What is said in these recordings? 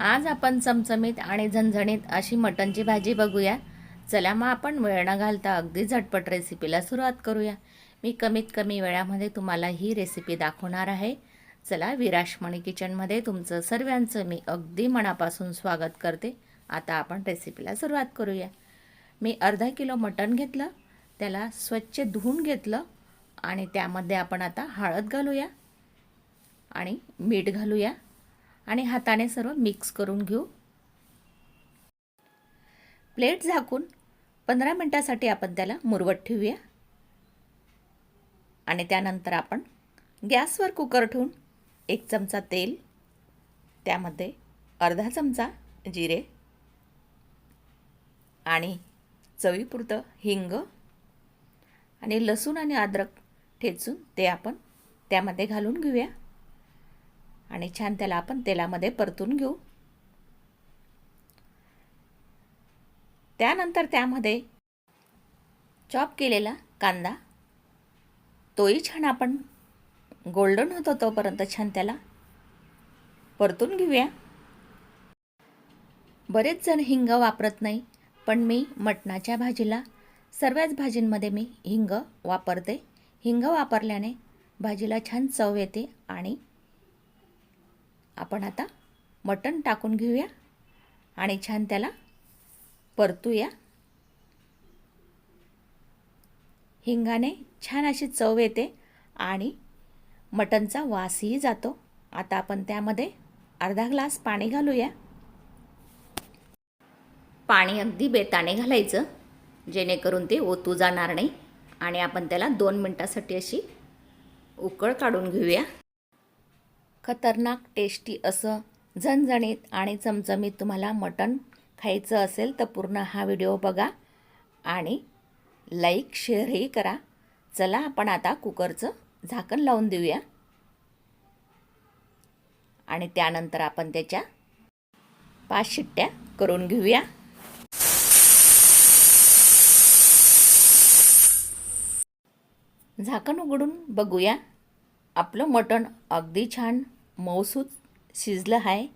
आज आपण चमचमीत आणि झणझणीत अशी मटणची भाजी बघूया. चला मग आपण वेळ न घालता अगदी झटपट रेसिपीला सुरुवात करूया. मी कमीत कमी वेळामध्ये तुम्हाला ही रेसिपी दाखवणार आहे. चला विराशमणी किचनमध्ये तुमचं सर्वांचं मी अगदी मनापासून स्वागत करते. आता आपण रेसिपीला सुरुवात करूया. मी अर्धा किलो मटण घेतलं त्याला स्वच्छ धुवून घेतलं आणि त्यामध्ये आपण आता हळद घालूया आणि मीठ घालूया. आणि हाताने सर्व मिक्स करून घेऊ. प्लेट झाकून पंधरा मिनटासाठी आपण त्याला मुरवत ठेवूया. आणि त्यानंतर आपण गॅसवर कुकर ठेवून एक चमचा तेल त्यामध्ये अर्धा चमचा जिरे आणि चवीपुरतं हिंग आणि लसूण आणि अद्रक ठेचून ते आपण त्यामध्ये घालून घेऊया. आणि छान त्याला आपण तेलामध्ये परतून घेऊ. त्यानंतर त्यामध्ये चॉप केलेला कांदा तोही छान आपण गोल्डन होतो तोपर्यंत छान त्याला परतून घेऊया. बरेच जण हिंग वापरत नाही पण मी मटणाच्या भाजीला सर्वच भाजींमध्ये मी हिंग वापरते. हिंग वापरल्याने भाजीला छान चव येते आणि आपण आता मटण टाकून घेऊया आणि छान त्याला परतूया. हिंगाने छान अशी चव येते आणि मटणचा वासही जातो. आता आपण त्यामध्ये अर्धा ग्लास पाणी घालूया. पाणी अगदी बेताने घालायचं जेणेकरून ते ओतू जाणार नाही. आणि आपण त्याला दोन मिनटासाठी अशी उकळ काढून घेऊया. खतरनाक टेस्टी असं झणझणीत आणि चमचमीत तुम्हाला मटण खायचं असेल तर पूर्ण हा व्हिडिओ बघा आणि लाईक शेअरही करा. चला आपण आता कुकरचं झाकण लावून देऊया. आणि त्यानंतर आपण त्याच्या पाच शिट्ट्या करून घेऊया. झाकण उघडून बघूया. आपलं मटण अगदी छान मऊसूत शिजलं आहे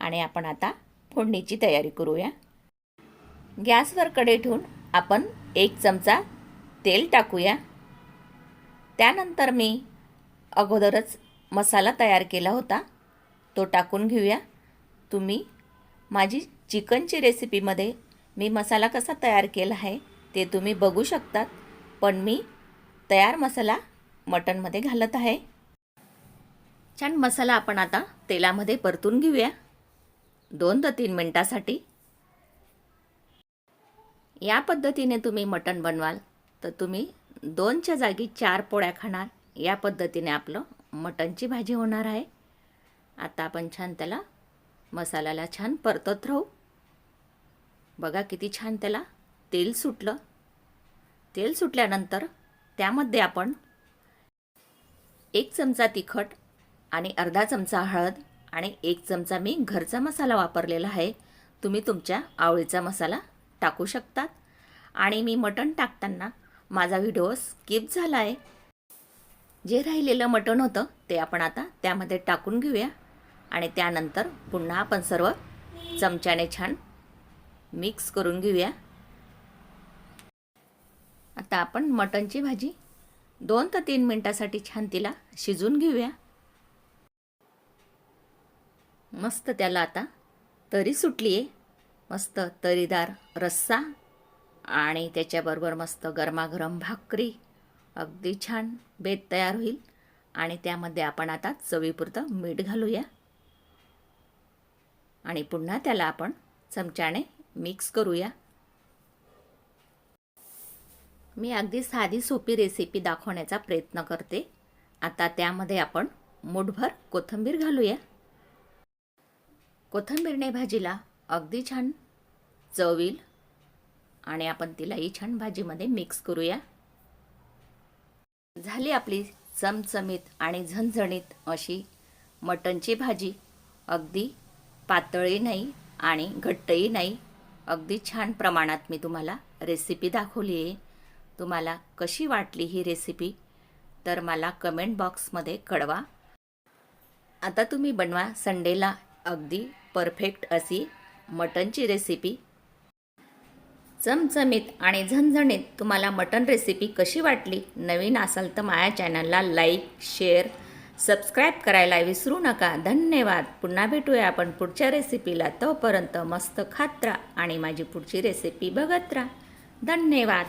आणि आपण आता फोडणीची तयारी करूया. गॅसवर कडे ठेवून आपण एक चमचा तेल टाकूया. त्यानंतर मी अगोदरच मसाला तयार केला होता. तो टाकून घेऊया. तुम्ही माझी चिकनची रेसिपीमध्ये मी मसाला कसा तयार केला आहे ते तुम्ही बघू शकतात. पण मी तयार मसाला मटणमध्ये घालत आहे. छान मसाला आपण आता तेलामध्ये परतून घेऊया. दोन ते तीन मिनटासाठी. या पद्धतीने तुम्ही मटण बनवाल. तर तुम्ही दोनच्या जागी चार पोळ्या खाणार. या पद्धतीने आपलं मटणची भाजी होणार आहे. आता आपण छान त्याला मसाल्याला छान परतत राहू. बघा किती छान त्याला तेल सुटलं. तेल सुटल्यानंतर त्यामध्ये आपण एक चमचा तिखट आणि अर्धा चमचा हळद आणि एक चमचा मी घरचा मसाला वापरलेला आहे. तुम्ही तुमच्या आवडीचा मसाला टाकू शकतात. आणि मी मटण टाकताना माझा व्हिडिओ स्किप झाला आहे जे राहिलेलं मटण होतं ते आपण आता त्यामध्ये टाकून घेऊया. आणि त्यानंतर पुन्हा आपण सर्व चमच्याने छान मिक्स करून घेऊया. आता आपण मटणची भाजी दोन ते तीन मिनटासाठी छान तिला शिजून घेऊया. मस्त त्याला आता. तरी सुटली आहे. मस्त तरीदार रस्सा आणि त्याच्याबरोबर मस्त गरमागरम भाकरी. अगदी छान बेत तयार होईल. आणि त्यामध्ये आपण आता चवीपुरतं मीठ घालूया. आणि पुन्हा त्याला आपण चमच्याने मिक्स करूया. मी अगदी साधी सोपी रेसिपी दाखवण्याचा प्रयत्न करते. आता त्यामध्ये आपण मुठभर कोथिंबीर घालूया. कोथिंबीरने भाजीला. अगदी छान. चव येईल आणि आपण तिलाही छान भाजीमध्ये मिक्स करूया. झाली आपली चमचमीत आणि झणझणीत अशी मटणची भाजी. अगदी पातळी नाही आणि घट्टही नाही. अगदी छान प्रमाणात मी तुम्हाला रेसिपी दाखवली आहे. तुम्हाला कशी वाटली ही रेसिपी तर मला कमेंट बॉक्समध्ये कळवा. आता तुम्ही बनवा संडेला अगदी परफेक्ट अशी मटनची रेसिपी चमचमीत आणि झणझणीत तुम्हाला मटन रेसिपी कशी वाटली? नवीन असाल तर माझ्या चॅनलला लाईक शेअर सबस्क्राईब करायला विसरू नका. धन्यवाद. पुन्हा भेटूया आपण पुढच्या रेसिपीला तोपर्यंत मस्त खात राहा आणि माझी पुढची रेसिपी बघत राहा. धन्यवाद.